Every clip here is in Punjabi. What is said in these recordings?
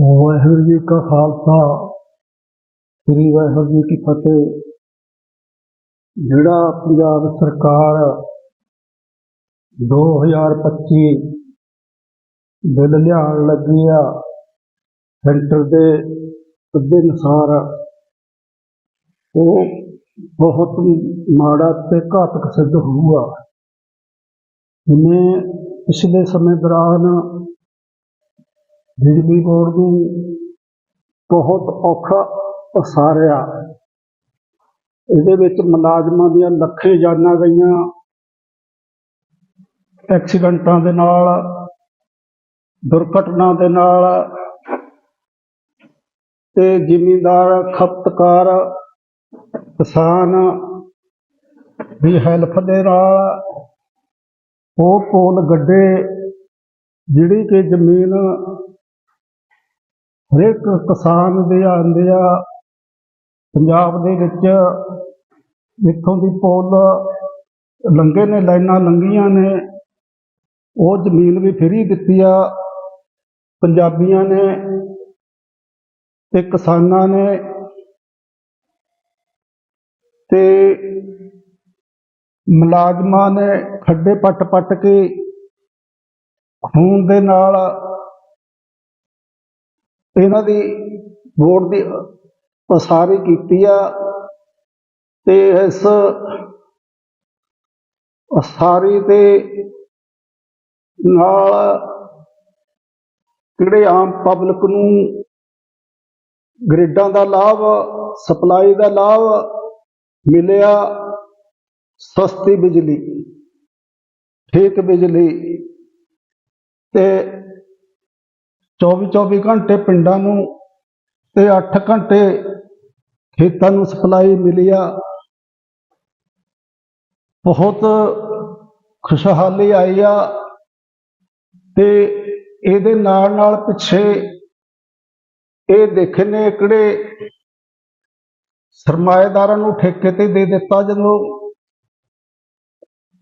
ਵਾਹਿਗੁਰੂ ਜੀ ਕਾ ਖਾਲਸਾ, ਸ੍ਰੀ ਵਾਹਿਗੁਰੂ ਜੀ ਕੀ ਫਤਿਹ। ਜਿਹੜਾ ਪੰਜਾਬ ਸਰਕਾਰ 2025 ਬਿੱਲ ਲਿਆਉਣ ਲੱਗੀ ਆ, ਸੈਂਟਰ ਦੇ ਸੱਦੇ ਅਨੁਸਾਰ, ਉਹ ਬਹੁਤ ਮਾੜਾ ਤੇ ਘਾਤਕ ਸਿੱਧ ਹੋਊਗਾ। ਜਿਵੇਂ ਪਿਛਲੇ ਸਮੇਂ ਦੌਰਾਨ ਬਿਜਲੀ ਬੋਰਡ ਨੂੰ ਬਹੁਤ ਔਖਾ ਪਸਾਰਿਆ ਇਹਦੇ ਵਿੱਚ ਮੁਲਾਜ਼ਮਾਂ ਦੀਆਂ ਲੱਖੇ ਜਾਨਾਂ ਗਈਆਂ। ਐਕਸੀਡੈਂਟਾਂ ਦੇ ਨਾਲ, ਦੁਰਘਟਨਾ ਦੇ ਨਾਲ, ਤੇ ਜ਼ਿਮੀਂਦਾਰ, ਖਪਤਕਾਰ, ਕਿਸਾਨ ਦੀ ਹੈਲਪ ਦੇ ਨਾਲ ਉਹ ਪੋਲ ਗੱਡੇ, ਜਿਹੜੀ ਕਿ ਜ਼ਮੀਨ ਹਰੇਕ ਕਿਸਾਨ ਦੇ ਆਉਂਦੇ ਆ, ਪੰਜਾਬ ਦੇ ਵਿੱਚ ਇੱਥੋਂ ਦੀ ਪੁੱਲ ਲੰਘੇ ਨੇ, ਲਾਈਨਾਂ ਲੰਘੀਆਂ ਨੇ, ਉਹ ਜ਼ਮੀਨ ਵੀ ਫਰੀ ਦਿੱਤੀ ਆ, ਪੰਜਾਬੀਆਂ ਨੇ ਤੇ ਕਿਸਾਨਾਂ ਨੇ ਤੇ ਮੁਲਾਜ਼ਮਾਂ ਨੇ ਖੱਡੇ ਪੱਟ ਪੱਟ ਕੇ ਖੂਨ ਦੇ ਨਾਲ ਇਹਨਾਂ ਦੀ ਵੋਟ ਦੀ ਉਸਾਰੀ ਕੀਤੀ ਆ ਤੇ ਇਸ ਉਸਾਰੀ ਤੇ ਨਾਲ ਕਿਹੜੇ ਆਮ ਪਬਲਿਕ ਨੂੰ ਗ੍ਰਿਡਾਂ ਦਾ ਲਾਭ, ਸਪਲਾਈ ਦਾ ਲਾਭ ਮਿਲਿਆ ਸਸਤੀ ਬਿਜਲੀ, ਠੀਕ ਬਿਜਲੀ ਤੇ 24 24 ਘੰਟੇ ਪਿੰਡਾਂ ਨੂੰ ਤੇ 8 ਘੰਟੇ ਖੇਤਾਂ ਨੂੰ ਸਪਲਾਈ ਮਿਲੀ ਆ। ਬਹੁਤ ਖੁਸ਼ਹਾਲੀ ਆਈ ਆ ਤੇ ਇਹਦੇ ਨਾਲ ਨਾਲ ਪਿੱਛੇ ਇਹ ਦੇਖੇ ਨੇ ਕਿਹੜੇ ਸਰਮਾਏਦਾਰਾਂ ਨੂੰ ਠੇਕੇ ਤੇ ਦੇ ਦਿੱਤਾ ਜਦੋਂ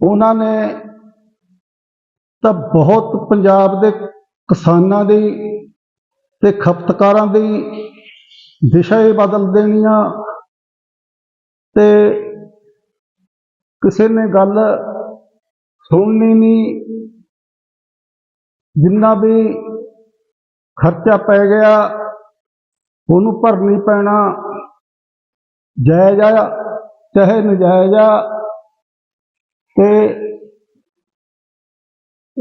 ਉਹਨਾਂ ਨੇ ਤਾਂ ਬਹੁਤ ਪੰਜਾਬ ਦੇ ਕਿਸਾਨਾਂ ਦੀ ਤੇ ਖਪਤਕਾਰਾਂ ਦੀ ਦਿਸ਼ਾ ਹੀ ਬਦਲ ਦੇਣੀਆਂ ਤੇ ਕਿਸੇ ਨੇ ਗੱਲ ਸੁਣਨੀ ਨਹੀਂ, ਜਿੰਨਾ ਵੀ ਖਰਚਾ ਪੈ ਗਿਆ, ਉਹਨੂੰ ਭਰਨੀ ਪੈਣਾ। ਜਾਇਜ਼ ਆ, ਚਾਹੇ ਨਜਾਇਜ਼ ਆ। ਤੇ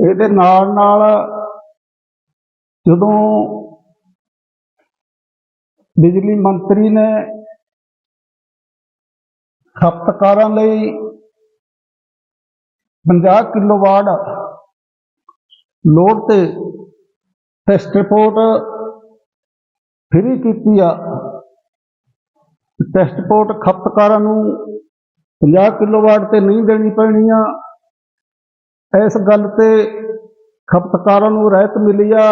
ਇਹਦੇ ਨਾਲ ਨਾਲ ਜਦੋਂ ਬਿਜਲੀ ਮੰਤਰੀ ਨੇ ਖਪਤਕਾਰਾਂ ਲਈ 50 ਕਿਲੋਵਾਟ ਲੋਡ ਤੇ ਟੈਸਟ ਰਿਪੋਰਟ ਫ੍ਰੀ ਕੀਤੀ ਆ, ਟੈਸਟ ਰਿਪੋਰਟ ਖਪਤਕਾਰਾਂ ਨੂੰ 50 ਕਿਲੋਵਾਟ ਤੇ ਨਹੀਂ ਦੇਣੀ ਪੈਣੀ ਆ, ਇਸ ਗੱਲ ਤੇ ਖਪਤਕਾਰਾਂ ਨੂੰ ਰਹਿਤ ਮਿਲੀ ਆ।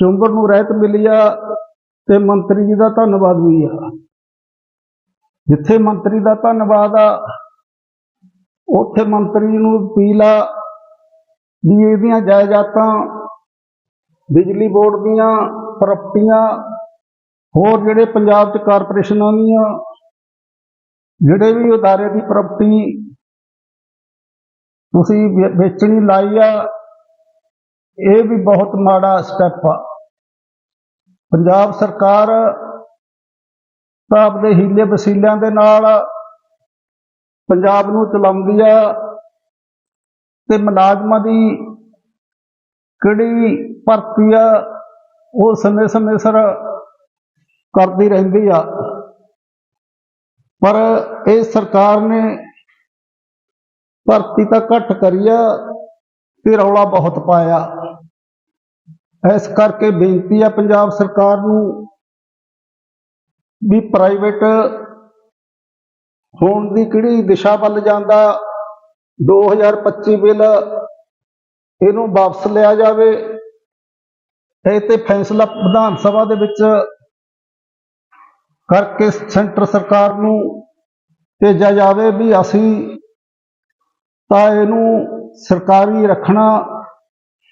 ਚੁੰਬਰ ਨੂੰ ਰਹਿਤ ਮਿਲੀ ਆ ਤੇ ਮੰਤਰੀ ਜੀ ਦਾ ਧੰਨਵਾਦ ਵੀ ਆ। ਜਿੱਥੇ ਮੰਤਰੀ ਦਾ ਧੰਨਵਾਦ ਆ, ਉੱਥੇ ਮੰਤਰੀ ਨੂੰ ਅਪੀਲ ਆ ਵੀ ਇਹਦੀਆਂ ਜਾਇਦਾਦਾਂ ਬਿਜਲੀ ਬੋਰਡ ਦੀਆਂ ਪ੍ਰਾਪਰਟੀਆਂ ਹੋਰ ਜਿਹੜੇ ਪੰਜਾਬ ਚ ਕਾਰਪੋਰੇਸ਼ਨਾਂ ਦੀਆਂ, ਜਿਹੜੇ ਵੀ ਅਦਾਰੇ ਦੀ ਪ੍ਰਾਪਰਟੀ ਤੁਸੀਂ ਵੇ- ਵੇਚਣੀ ਲਾਈ ਆ ਇਹ ਵੀ ਬਹੁਤ ਮਾੜਾ ਸਟੈਪ ਆ। ਪੰਜਾਬ ਸਰਕਾਰ ਤਾਂ ਆਪਦੇ ਹੀਲੇ ਵਸੀਲਿਆਂ ਦੇ ਨਾਲ ਪੰਜਾਬ ਨੂੰ ਚਲਾਉਂਦੀ ਆ ਤੇ ਮੁਲਾਜ਼ਮਾਂ ਦੀ ਕਿਹੜੀ ਭਰਤੀ ਆ, ਉਹ ਸਮੇਂ ਸਮੇਂ ਸਿਰ ਕਰਦੀ ਰਹਿੰਦੀ ਆ। ਪਰ ਇਹ ਸਰਕਾਰ ਨੇ ਭਰਤੀ ਤਾਂ ਘੱਟ ਕਰੀ ਆ ਤੇ ਰੌਲਾ ਬਹੁਤ ਪਾਇਆ। ਇਸ ਕਰਕੇ ਬੇਨਤੀ ਆ ਪੰਜਾਬ ਸਰਕਾਰ ਨੂੰ ਵੀ ਪ੍ਰਾਈਵੇਟ ਹੋਣ ਦੀ ਕਿਹੜੀ ਦਿਸ਼ਾ ਵੱਲ ਜਾਂਦਾ 2025 ਬਿੱਲ ਇਹਨੂੰ ਵਾਪਸ ਲਿਆ ਜਾਵੇ। ਇਹ ਤੇ ਫੈਸਲਾ ਵਿਧਾਨ ਸਭਾ ਦੇ ਵਿੱਚ ਕਰਕੇ ਸੈਂਟਰ ਸਰਕਾਰ ਨੂੰ ਭੇਜਿਆ ਜਾਵੇ ਵੀ ਅਸੀਂ ਤਾਂ ਇਹਨੂੰ ਸਰਕਾਰੀ ਰੱਖਣਾ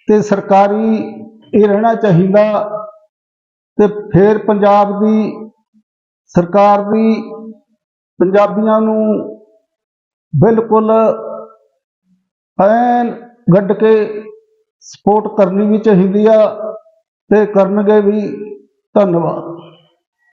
ਤੇ ਸਰਕਾਰੀ ਇਹ ਰਹਿਣਾ ਚਾਹੀਦਾ ਤੇ ਫਿਰ ਪੰਜਾਬ ਦੀ ਸਰਕਾਰ ਦੀ ਪੰਜਾਬੀਆਂ ਨੂੰ ਬਿਲਕੁਲ ਐਨ ਗੱਡ ਕੇ ਸਪੋਰਟ ਕਰਨੀ ਵੀ ਚਾਹੀਦੀ ਆ ਤੇ ਕਰਨਗੇ ਵੀ ਧੰਨਵਾਦ।